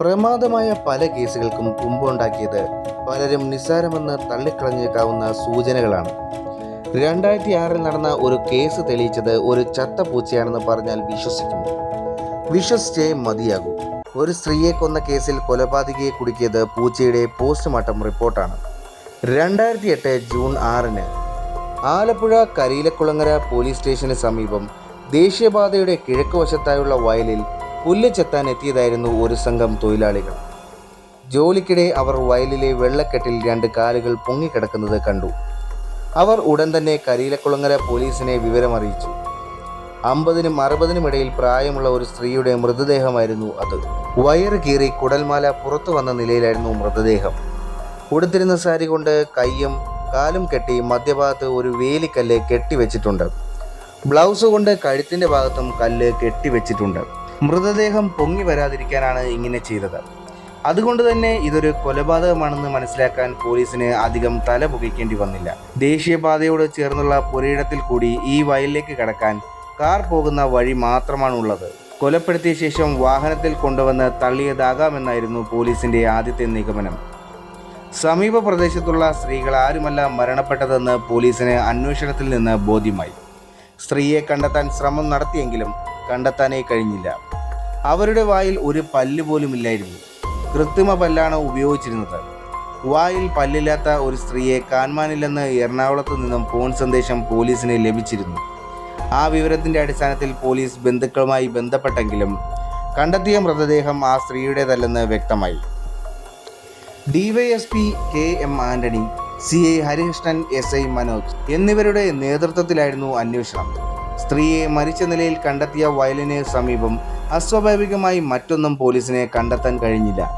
പ്രമാദമായ പല കേസുകൾക്കും കുമ്പുണ്ടാക്കിയത് പലരും നിസ്സാരമെന്ന് തള്ളിക്കളഞ്ഞേക്കാവുന്ന സൂചനകളാണ്. രണ്ടായിരത്തി ആറിൽ നടന്ന ഒരു കേസ് തെളിയിച്ചത് ഒരു ചത്ത പൂച്ചയാണെന്ന് പറഞ്ഞാൽ വിശ്വസിക്കുന്നു വിശ്വസിച്ചേ മതിയാകൂ. ഒരു സ്ത്രീയെ കൊന്ന കേസിൽ കൊലപാതകയെ കുടുക്കിയത് പൂച്ചയുടെ പോസ്റ്റ്മോർട്ടം റിപ്പോർട്ടാണ്. രണ്ടായിരത്തി എട്ട് ജൂൺ ആറിന് ആലപ്പുഴ കരിയിലക്കുളങ്ങര പോലീസ് സ്റ്റേഷന് സമീപം ദേശീയപാതയുടെ കിഴക്ക് വശത്തായുള്ള വയലിൽ പുല്ല് ചെത്താൻ എത്തിയതായിരുന്നു ഒരു സംഘം തൊഴിലാളികൾ. ജോലിക്കിടെ അവർ വയലിലെ വെള്ളക്കെട്ടിൽ രണ്ട് കാലുകൾ പൊങ്ങിക്കിടക്കുന്നത് കണ്ടു. അവർ ഉടൻ തന്നെ കരിയിലക്കുളങ്ങര പോലീസിനെ വിവരമറിയിച്ചു. അമ്പതിനും അറുപതിനും ഇടയിൽ പ്രായമുള്ള ഒരു സ്ത്രീയുടെ മൃതദേഹമായിരുന്നു അത്. വയറ് കീറി കുടൽമാല പുറത്തു വന്ന നിലയിലായിരുന്നു മൃതദേഹം. ഉടുത്തിരുന്ന സാരി കൊണ്ട് കൈയും കാലും കെട്ടി മധ്യഭാഗത്ത് ഒരു വേലിക്കല്ല് കെട്ടിവെച്ചിട്ടുണ്ട്. ബ്ലൗസ് കൊണ്ട് കഴുത്തിന്റെ ഭാഗത്തും കല്ല് കെട്ടിവെച്ചിട്ടുണ്ട്. മൃതദേഹം പൊങ്ങി വരാതിരിക്കാനാണ് ഇങ്ങനെ ചെയ്തത്. അതുകൊണ്ട് തന്നെ ഇതൊരു കൊലപാതകമാണെന്ന് മനസ്സിലാക്കാൻ പോലീസിന് അധികം തല പുകയ്ക്കേണ്ടി വന്നില്ല. ദേശീയപാതയോട് ചേർന്നുള്ള പുരയിടത്തിൽ കൂടി ഈ വയലിലേക്ക് കടക്കാൻ കാർ പോകുന്ന വഴി മാത്രമാണുള്ളത്. കൊലപ്പെടുത്തിയ ശേഷം വാഹനത്തിൽ കൊണ്ടുവന്ന് തള്ളിയതാകാമെന്നായിരുന്നു പോലീസിന്റെ ആദ്യത്തെ നിഗമനം. സമീപ പ്രദേശത്തുള്ള സ്ത്രീകൾ ആരുമല്ല മരണപ്പെട്ടതെന്ന് പോലീസിന് അന്വേഷണത്തിൽ നിന്ന് ബോധ്യമായി. സ്ത്രീയെ കണ്ടെത്താൻ ശ്രമം നടത്തിയെങ്കിലും കണ്ടെത്താനേ കഴിഞ്ഞില്ല. അവരുടെ വായിൽ ഒരു പല്ല് പോലും ഇല്ലായിരുന്നു. കൃത്രിമ പല്ലാണ് ഉപയോഗിച്ചിരുന്നത്. വായിൽ പല്ലില്ലാത്ത ഒരു സ്ത്രീയെ കാണാനില്ലെന്ന് എറണാകുളത്ത് നിന്നും ഫോൺ സന്ദേശം പോലീസിന് ലഭിച്ചിരുന്നു. ആ വിവരത്തിന്റെ അടിസ്ഥാനത്തിൽ പോലീസ് ബന്ധുക്കളുമായി ബന്ധപ്പെട്ടെങ്കിലും കണ്ടെത്തിയ മൃതദേഹം ആ സ്ത്രീയുടേതല്ലെന്ന് വ്യക്തമായി. DYSP K M Antony C I Harikrishnan S I Manoj എന്നിവരുടെ നേതൃത്വത്തിലായിരുന്നു അന്വേഷണം. സ്ത്രീയെ മരിച്ച നിലയിൽ കണ്ടെത്തിയ വയലിന് സമീപം അസ്വാഭാവികമായി മറ്റൊന്നും പോലീസിനെ കണ്ടെത്താൻ കഴിഞ്ഞില്ല.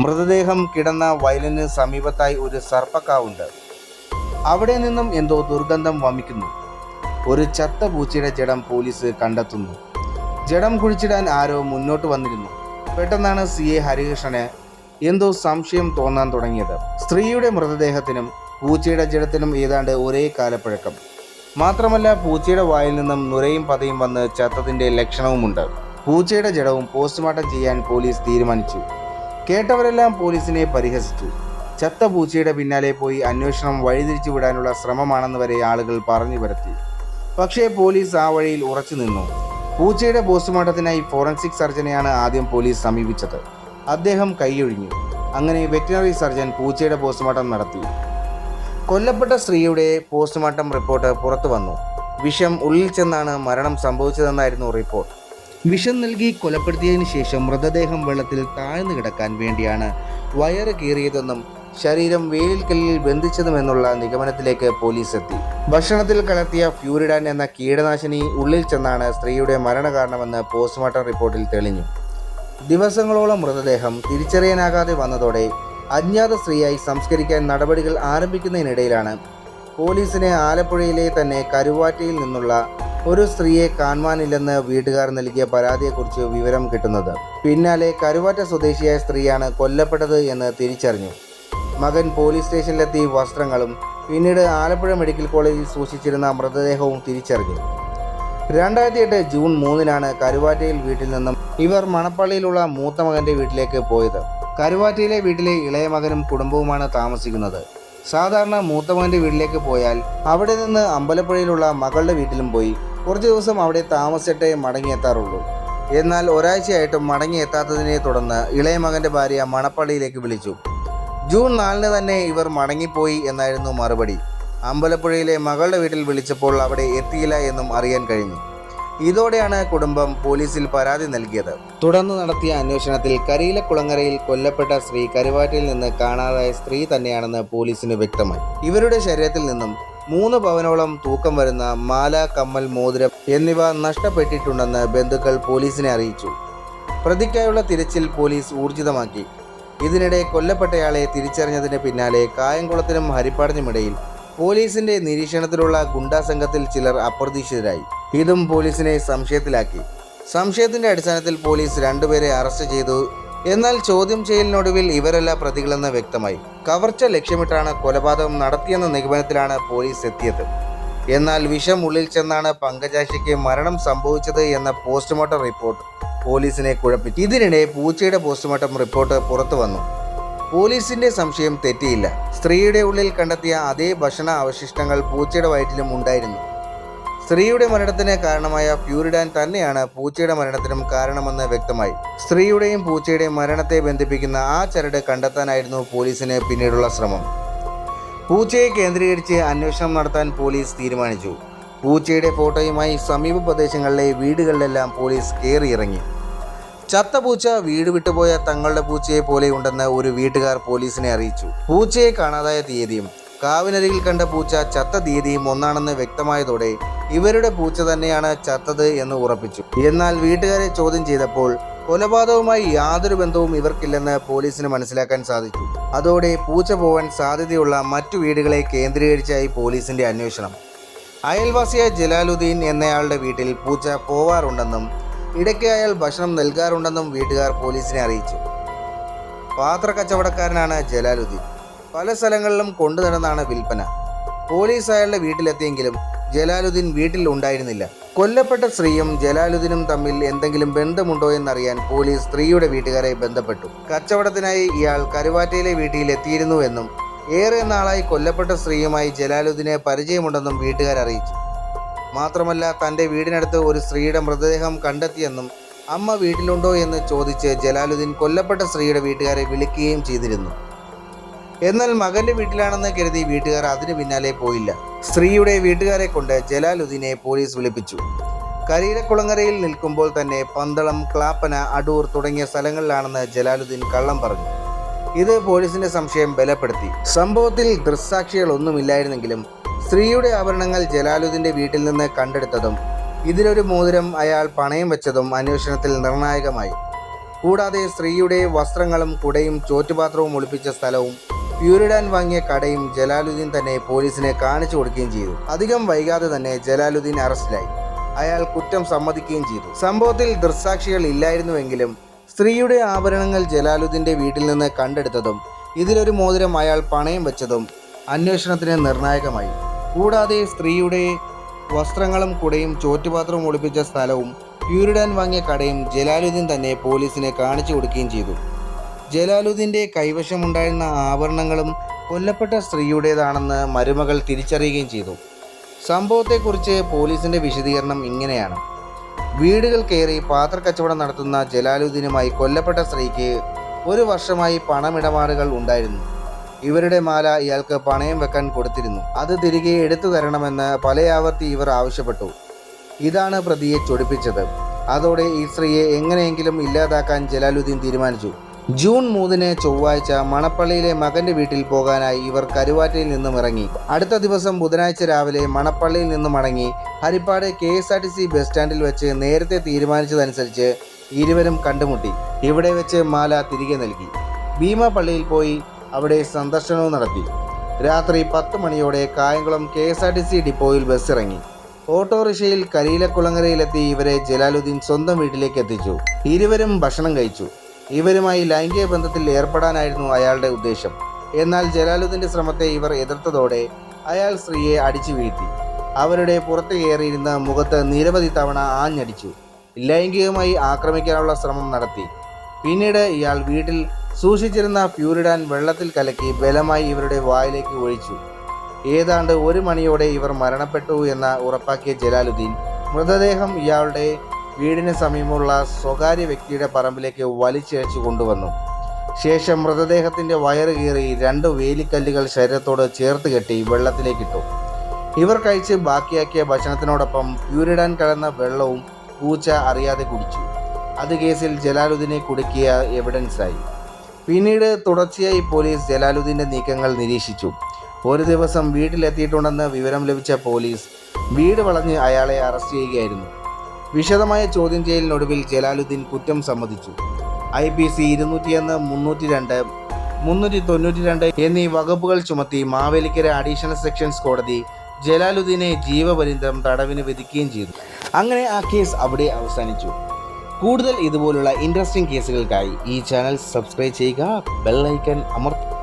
മൃതദേഹം കിടന്ന വയലിന് സമീപത്തായി ഒരു സർപ്പക്കാവുണ്ട്. അവിടെ നിന്നും എന്തോ ദുർഗന്ധം വമിക്കുന്നു. ഒരു ചത്ത പൂച്ചയുടെ ജഡം പോലീസ് കണ്ടെത്തുന്നു. ജഡം കുഴിച്ചിടാൻ ആരോ മുന്നോട്ട് വന്നിരുന്നു. പെട്ടെന്നാണ് സി എ ഹരികൃഷ്ണന് എന്തോ സംശയം തോന്നാൻ തുടങ്ങിയത്. സ്ത്രീയുടെ മൃതദേഹത്തിനും പൂച്ചയുടെ ജഡത്തിനും ഏതാണ്ട് ഒരേ കാലപ്പഴക്കം. മാത്രമല്ല പൂച്ചയുടെ വായിൽ നിന്നും നുരയും പതയും വന്ന് ചത്തതിന്റെ ലക്ഷണവുമുണ്ട്. പൂച്ചയുടെ ജഡവും പോസ്റ്റ്മോർട്ടം ചെയ്യാൻ പോലീസ് തീരുമാനിച്ചു. കേട്ടവരെല്ലാം പോലീസിനെ പരിഹസിച്ചു. ചത്ത പൂച്ചയുടെ പിന്നാലെ പോയി അന്വേഷണം വഴിതിരിച്ചു വിടാനുള്ള ശ്രമമാണെന്ന് വരെ ആളുകൾ പറഞ്ഞു വരുത്തി പക്ഷേ പോലീസ് ആ വഴിയിൽ ഉറച്ചു നിന്നു. പൂച്ചയുടെ പോസ്റ്റ്മോർട്ടത്തിനായി ഫോറൻസിക് സർജനെയാണ് ആദ്യം പോലീസ് സമീപിച്ചത്. അദ്ദേഹം കൈയൊഴിഞ്ഞു. അങ്ങനെ വെറ്റിനറി സർജൻ പൂച്ചയുടെ പോസ്റ്റ്മോർട്ടം നടത്തി. കൊല്ലപ്പെട്ട സ്ത്രീയുടെ പോസ്റ്റ്മോർട്ടം റിപ്പോർട്ട് പുറത്തു വന്നു. വിഷം ഉള്ളിൽ ചെന്നാണ് മരണം സംഭവിച്ചതെന്നായിരുന്നു റിപ്പോർട്ട്. വിഷം നൽകി കൊലപ്പെടുത്തിയതിന് ശേഷം മൃതദേഹം വെള്ളത്തിൽ താഴ്ന്നു കിടക്കാൻ വേണ്ടിയാണ് വയറ് കീറിയതെന്നും ശരീരം വേലിൽക്കല്ലിൽ ബന്ധിച്ചതുമെന്നുള്ള നിഗമനത്തിലേക്ക് പോലീസ് എത്തി. ഭക്ഷണത്തിൽ കലർത്തിയ ഫ്യൂരിഡാൻ എന്ന കീടനാശിനി ഉള്ളിൽ ചെന്നാണ് സ്ത്രീയുടെ മരണകാരണമെന്ന് പോസ്റ്റ്മോർട്ടം റിപ്പോർട്ടിൽ തെളിഞ്ഞു. ദിവസങ്ങളോളം മൃതദേഹം തിരിച്ചറിയാനാകാതെ വന്നതോടെ അജ്ഞാത സ്ത്രീയായി സംസ്കരിക്കാൻ നടപടികൾ ആരംഭിക്കുന്നതിനിടയിലാണ് പോലീസിനെ ആലപ്പുഴയിലെ തന്നെ കരുവാറ്റയിൽ നിന്നുള്ള ഒരു സ്ത്രീയെ കാണുവാനില്ലെന്ന് വീട്ടുകാർ നൽകിയ പരാതിയെക്കുറിച്ച് വിവരം കിട്ടുന്നത്. പിന്നാലെ കരുവാറ്റ സ്വദേശിയായ സ്ത്രീയാണ് കൊല്ലപ്പെട്ടത് എന്ന് തിരിച്ചറിഞ്ഞു. മകൻ പോലീസ് സ്റ്റേഷനിലെത്തി വസ്ത്രങ്ങളും പിന്നീട് ആലപ്പുഴ മെഡിക്കൽ കോളേജിൽ സൂക്ഷിച്ചിരുന്ന മൃതദേഹവും തിരിച്ചറിഞ്ഞു. രണ്ടായിരത്തി എട്ട് ജൂൺ മൂന്നിനാണ് കരുവാറ്റയിൽ വീട്ടിൽ നിന്നും ഇവർ മണപ്പള്ളിയിലുള്ള മൂത്ത മകന്റെ വീട്ടിലേക്ക് പോയത്. കരുവാറ്റയിലെ വീട്ടിലെ ഇളയ മകനും കുടുംബവുമാണ് താമസിക്കുന്നത്. സാധാരണ മൂത്ത മകന്റെ വീട്ടിലേക്ക് പോയാൽ അവിടെ നിന്ന് അമ്പലപ്പുഴയിലുള്ള മകളുടെ വീട്ടിലും പോയി കുറച്ച് ദിവസം അവിടെ താമസിച്ചിട്ടേ മടങ്ങിയെത്താറുള്ളൂ. എന്നാൽ ഒരാഴ്ചയായിട്ടും മടങ്ങിയെത്താത്തതിനെ തുടർന്ന് ഇളയ മകന്റെ ഭാര്യ മണപ്പള്ളിയിലേക്ക് വിളിച്ചു. ജൂൺ നാലിന് തന്നെ ഇവർ മടങ്ങിപ്പോയി എന്നായിരുന്നു മറുപടി. അമ്പലപ്പുഴയിലെ മകളുടെ വീട്ടിൽ വിളിച്ചപ്പോൾ അവിടെ എത്തിയില്ല എന്നും അറിയാൻ കഴിഞ്ഞു. ഇതോടെയാണ് കുടുംബം പോലീസിൽ പരാതി നൽകിയത്. തുടർന്ന് നടത്തിയ അന്വേഷണത്തിൽ കരിയിലക്കുളങ്ങരയിൽ കൊല്ലപ്പെട്ട സ്ത്രീ കരുവാറ്റയിൽ നിന്ന് കാണാതായ സ്ത്രീ തന്നെയാണെന്ന് പോലീസിന് വ്യക്തമായി. ഇവരുടെ ശരീരത്തിൽ നിന്നും മൂന്ന് പവനോളം തൂക്കം വരുന്ന മാല കമ്മൽ മോതിരം എന്നിവ നഷ്ടപ്പെട്ടിട്ടുണ്ടെന്ന് ബന്ധുക്കൾ പോലീസിനെ അറിയിച്ചു. പ്രതിക്കായുള്ള തിരച്ചിൽ പോലീസ് ഊർജിതമാക്കി. ഇതിനിടെ കൊല്ലപ്പെട്ടയാളെ തിരിച്ചറിഞ്ഞതിന് പിന്നാലെ കായംകുളത്തിനും ഹരിപ്പാടിനുമിടയിൽ പോലീസിന്റെ നിരീക്ഷണത്തിലുള്ള ഗുണ്ടാ സംഘത്തിൽ ചിലർ അപ്രതീക്ഷിതരായി. ഇതും പോലീസിനെ സംശയത്തിലാക്കി. സംശയത്തിന്റെ അടിസ്ഥാനത്തിൽ പോലീസ് രണ്ടുപേരെ അറസ്റ്റ് ചെയ്തു. എന്നാൽ ചോദ്യം ചെയ്യലിനൊടുവിൽ ഇവരല്ല പ്രതികളെന്ന് വ്യക്തമായി. കവർച്ച ലക്ഷ്യമിട്ടാണ് കൊലപാതകം നടത്തിയെന്ന നിഗമനത്തിലാണ് പോലീസ് എത്തിയത്. എന്നാൽ വിഷം ഉള്ളിൽ ചെന്നാണ് പങ്കജാശിക്ക് മരണം സംഭവിച്ചത് എന്ന പോസ്റ്റ്മോർട്ടം റിപ്പോർട്ട് പോലീസിനെ കുഴപ്പിച്ചു. ഇതിനിടെ പൂച്ചയുടെ പോസ്റ്റ്മോർട്ടം റിപ്പോർട്ട് പുറത്തു വന്നു. പോലീസിന്റെ സംശയം തെറ്റിയില്ല. സ്ത്രീയുടെ ഉള്ളിൽ കണ്ടെത്തിയ അതേ ഭക്ഷണ അവശിഷ്ടങ്ങൾ പൂച്ചയുടെ വയറ്റിലും ഉണ്ടായിരുന്നു. സ്ത്രീയുടെ മരണത്തിന് കാരണമായ പ്യൂരിഡാൻ തന്നെയാണ് പൂച്ചയുടെ മരണത്തിനും കാരണമെന്ന് വ്യക്തമായി. സ്ത്രീയുടെയും പൂച്ചയുടെയും മരണത്തെ ബന്ധിപ്പിക്കുന്ന ആ ചരട് കണ്ടെത്താനായിരുന്നു പോലീസിന് പിന്നീടുള്ള ശ്രമം. പൂച്ചയെ കേന്ദ്രീകരിച്ച് അന്വേഷണം നടത്താൻ പോലീസ് തീരുമാനിച്ചു. പൂച്ചയുടെ ഫോട്ടോയുമായി സമീപ പ്രദേശങ്ങളിലെ വീടുകളിലെല്ലാം പോലീസ് കയറിയിറങ്ങി. ചത്ത പൂച്ച വീട് വിട്ടുപോയ തങ്ങളുടെ പൂച്ചയെ പോലെ ഉണ്ടെന്ന് ഒരു വീട്ടുകാർ പോലീസിനെ അറിയിച്ചു. പൂച്ചയെ കാണാതായ തീയതിയും കാവിനരികിൽ കണ്ട പൂച്ച ചത്ത തീയതിയും ഒന്നാണെന്ന് വ്യക്തമായതോടെ ഇവരുടെ പൂച്ച തന്നെയാണ് ചത്തത് എന്ന് ഉറപ്പിച്ചു. എന്നാൽ വീട്ടുകാരെ ചോദ്യം ചെയ്തപ്പോൾ കൊലപാതകവുമായി യാതൊരു ബന്ധവും ഇവർക്കില്ലെന്ന് പോലീസിന് മനസ്സിലാക്കാൻ സാധിച്ചു. അതോടെ പൂച്ച പോവാൻ സാധ്യതയുള്ള മറ്റു വീടുകളെ കേന്ദ്രീകരിച്ചായി പോലീസിന്റെ അന്വേഷണം. അയൽവാസിയായ ജലാലുദ്ദീൻ എന്നയാളുടെ വീട്ടിൽ പൂച്ച പോവാറുണ്ടെന്നും ഇടയ്ക്ക് അയാൾ ഭക്ഷണം നൽകാറുണ്ടെന്നും വീട്ടുകാർ പോലീസിനെ അറിയിച്ചു. പാത്ര കച്ചവടക്കാരനാണ് ജലാലുദ്ദീൻ. പല സ്ഥലങ്ങളിലും കൊണ്ടു നടന്നാണ് വിൽപ്പന. പോലീസ് അയാളുടെ വീട്ടിലെത്തിയെങ്കിലും ജലാലുദ്ദീൻ വീട്ടിൽ ഉണ്ടായിരുന്നില്ല കൊല്ലപ്പെട്ട സ്ത്രീയും ജലാലുദ്ദീനും തമ്മിൽ എന്തെങ്കിലും ബന്ധമുണ്ടോ എന്നറിയാൻ പോലീസ് സ്ത്രീയുടെ വീട്ടുകാരെ ബന്ധപ്പെട്ടു. കച്ചവടത്തിനായി ഇയാൾ കരുവാറ്റയിലെ വീട്ടിൽ എത്തിയിരുന്നുവെന്നും ഏറെ നാളായി കൊല്ലപ്പെട്ട സ്ത്രീയുമായി ജലാലുദ്ദീനെ പരിചയമുണ്ടെന്നും വീട്ടുകാർ അറിയിച്ചു. മാത്രമല്ല തന്റെ വീടിനടുത്ത് ഒരു സ്ത്രീയുടെ മൃതദേഹം കണ്ടെത്തിയെന്നും അമ്മ വീട്ടിലുണ്ടോ എന്ന് ചോദിച്ച് ജലാലുദ്ദീൻ കൊല്ലപ്പെട്ട സ്ത്രീയുടെ വീട്ടുകാരെ വിളിക്കുകയും ചെയ്തിരുന്നു. എന്നാൽ മകന്റെ വീട്ടിലാണെന്ന് കരുതി വീട്ടുകാർ അതിനു പിന്നാലെ പോയില്ല. സ്ത്രീയുടെ വീട്ടുകാരെ കൊണ്ട് ജലാലുദ്ദീനെ പോലീസ് വിളിപ്പിച്ചു. കരീരക്കുളങ്ങരയിൽ നിൽക്കുമ്പോൾ തന്നെ പന്തളം ക്ലാപ്പന അടൂർ തുടങ്ങിയ സ്ഥലങ്ങളിലാണെന്ന് ജലാലുദ്ദീൻ കള്ളം പറഞ്ഞു. ഇത് പോലീസിന്റെ സംശയം ബലപ്പെടുത്തി. സംഭവത്തിൽ ദൃക്സാക്ഷികളൊന്നുമില്ലായിരുന്നെങ്കിലും സ്ത്രീയുടെ ആഭരണങ്ങൾ ജലാലുദ്ദീന്റെ വീട്ടിൽ നിന്ന് കണ്ടെടുത്തതും ഇതിലൊരു മോതിരം അയാൾ പണയം വെച്ചതും അന്വേഷണത്തിൽ നിർണായകമായി. കൂടാതെ സ്ത്രീയുടെ വസ്ത്രങ്ങളും കുടയും ചോറ്റുപാത്രവും ഒളിപ്പിച്ച സ്ഥലവും പ്യൂരിഡാൻ വാങ്ങിയ കടയും ജലാലുദ്ദീൻ തന്നെ പോലീസിനെ കാണിച്ചു കൊടുക്കുകയും ചെയ്തു. അധികം വൈകാതെ തന്നെ ജലാലുദ്ദീൻ അറസ്റ്റിലായി. അയാൾ കുറ്റം സമ്മതിക്കുകയും ചെയ്തു. സംഭവത്തിൽ ദൃക്സാക്ഷികൾ ഇല്ലായിരുന്നുവെങ്കിലും സ്ത്രീയുടെ ആഭരണങ്ങൾ ജലാലുദ്ദീന്റെ വീട്ടിൽ നിന്ന് കണ്ടെടുത്തതും ഇതിലൊരു മോതിരം അയാൾ പണയം വെച്ചതും അന്വേഷണത്തിന് നിർണായകമായി. കൂടാതെ സ്ത്രീയുടെ വസ്ത്രങ്ങളും കുടയും ചോറ്റുപാത്രവും ഒളിപ്പിച്ച സ്ഥലവും പ്യൂരിഡാൻ വാങ്ങിയ കടയും ജലാലുദ്ദീൻ തന്നെ പോലീസിനെ കാണിച്ചു കൊടുക്കുകയും ചെയ്തു. ജലാലുദ്ദീന്റെ കൈവശമുണ്ടായിരുന്ന ആഭരണങ്ങളും കൊല്ലപ്പെട്ട സ്ത്രീയുടേതാണെന്ന് മരുമകൾ തിരിച്ചറിയുകയും ചെയ്തു. സംഭവത്തെക്കുറിച്ച് പോലീസിന്റെ വിശദീകരണം ഇങ്ങനെയാണ്. വീടുകൾ കയറി പാത്രക്കച്ചവടം നടത്തുന്ന ജലാലുദ്ദീനുമായി കൊല്ലപ്പെട്ട സ്ത്രീക്ക് ഒരു വർഷമായി പണമിടപാടുകൾ ഉണ്ടായിരുന്നു. ഇവരുടെ മാല ഇയാൾക്ക് പണയം വെക്കാൻ കൊടുത്തിരുന്നു. അത് തിരികെ എടുത്തു തരണമെന്ന് പലയാവർത്തി ഇവർ ആവശ്യപ്പെട്ടു. ഇതാണ് പ്രതിയെ ചൊടിപ്പിച്ചത്. അതോടെ ഈ സ്ത്രീയെ എങ്ങനെയെങ്കിലും ഇല്ലാതാക്കാൻ ജലാലുദ്ദീൻ തീരുമാനിച്ചു. ജൂൺ മൂന്നിന് ചൊവ്വാഴ്ച മണപ്പള്ളിയിലെ മകന്റെ വീട്ടിൽ പോകാനായി ഇവർ കരുവാറ്റയിൽ നിന്നും ഇറങ്ങി. അടുത്ത ദിവസം ബുധനാഴ്ച രാവിലെ മണപ്പള്ളിയിൽ നിന്നും മടങ്ങി Harippad K S R T C bus സ്റ്റാൻഡിൽ വെച്ച് നേരത്തെ തീരുമാനിച്ചതനുസരിച്ച് ഇരുവരും കണ്ടുമുട്ടി. ഇവിടെ വെച്ച് മാല തിരികെ നൽകി. ഭീമ പള്ളിയിൽ പോയി അവിടെ സന്ദർശനവും നടത്തി. രാത്രി പത്ത് മണിയോടെ Kayamkulam K S R T C ഡിപ്പോയിൽ ബസ് ഇറങ്ങി. ഓട്ടോറിക്ഷയിൽ കരിയിലക്കുളങ്ങരയിലെത്തി ഇവരെ ജലാലുദ്ദീൻ സ്വന്തം വീട്ടിലേക്ക് എത്തിച്ചു. ഇരുവരും ഭക്ഷണം കഴിച്ചു. ഇവരുമായി ലൈംഗിക ബന്ധത്തിൽ ഏർപ്പെടാനായിരുന്നു അയാളുടെ ഉദ്ദേശം. എന്നാൽ ജലാലുദ്ദീന്റെ ശ്രമത്തെ ഇവർ എതിർത്തതോടെ അയാൾ സ്ത്രീയെ അടിച്ചു വീഴ്ത്തി. അവരുടെ പുറത്ത് കയറിയിരുന്ന മുഖത്ത് നിരവധി തവണ ആഞ്ഞടിച്ചു. ലൈംഗികമായി ആക്രമിക്കാനുള്ള ശ്രമം നടത്തി. പിന്നീട് ഇയാൾ വീട്ടിൽ സൂക്ഷിച്ചിരുന്ന പ്യൂരിഡാൻ വെള്ളത്തിൽ കലക്കി ബലമായി ഇവരുടെ വായിലേക്ക് ഒഴിച്ചു. ഏതാണ്ട് ഒരു മണിയോടെ ഇവർ മരണപ്പെട്ടു എന്ന് ഉറപ്പാക്കിയ ജലാലുദ്ദീൻ മൃതദേഹം ഇയാളുടെ വീടിന് സമീപമുള്ള സ്വകാര്യ വ്യക്തിയുടെ പറമ്പിലേക്ക് വലിച്ചിഴച്ചു കൊണ്ടുവന്നു. ശേഷം മൃതദേഹത്തിന്റെ വയറ് കീറി രണ്ട് വേലിക്കല്ലുകൾ ശരീരത്തോട് ചേർത്ത് കെട്ടി വെള്ളത്തിലേക്കിട്ടു. ഇവർ കഴിച്ച് ബാക്കിയാക്കിയ ഭക്ഷണത്തിനോടൊപ്പം പ്യൂരിടാൻ കലർന്ന വെള്ളവും പൂച്ച അറിയാതെ കുടിച്ചു. അത് കേസിൽ ജലാലുദ്ദീനെ കുടുക്കിയ എവിഡൻസായി പിന്നീട് തുടർച്ചയായി പോലീസ് ജലാലുദ്ദീന്റെ നീക്കങ്ങൾ നിരീക്ഷിച്ചു. ഒരു ദിവസം വീട്ടിലെത്തിയിട്ടുണ്ടെന്ന് വിവരം ലഭിച്ച പോലീസ് വീട് വളഞ്ഞ് അയാളെ അറസ്റ്റ് ചെയ്യുകയായിരുന്നു. വിശദമായ ചോദ്യം ചെയ്യലിനൊടുവിൽ ജലാലുദ്ദീൻ കുറ്റം സമ്മതിച്ചു. ഐ പി സി ഇരുന്നൂറ്റിയൊന്ന് മുന്നൂറ്റി രണ്ട് മുന്നൂറ്റി തൊണ്ണൂറ്റി രണ്ട് എന്നീ വകുപ്പുകൾ ചുമത്തി മാവേലിക്കര അഡീഷണൽ സെക്ഷൻസ് കോടതി ജലാലുദ്ദീനെ ജീവപര്യന്തം തടവിന് വിധിക്കുകയും ചെയ്തു. അങ്ങനെ ആ കേസ് അവിടെ അവസാനിച്ചു. കൂടുതൽ ഇതുപോലുള്ള ഇൻട്രസ്റ്റിംഗ് കേസുകൾക്കായി ഈ ചാനൽ സബ്സ്ക്രൈബ് ചെയ്യുക ബെൽ ഐക്കൺ അമർത്തുക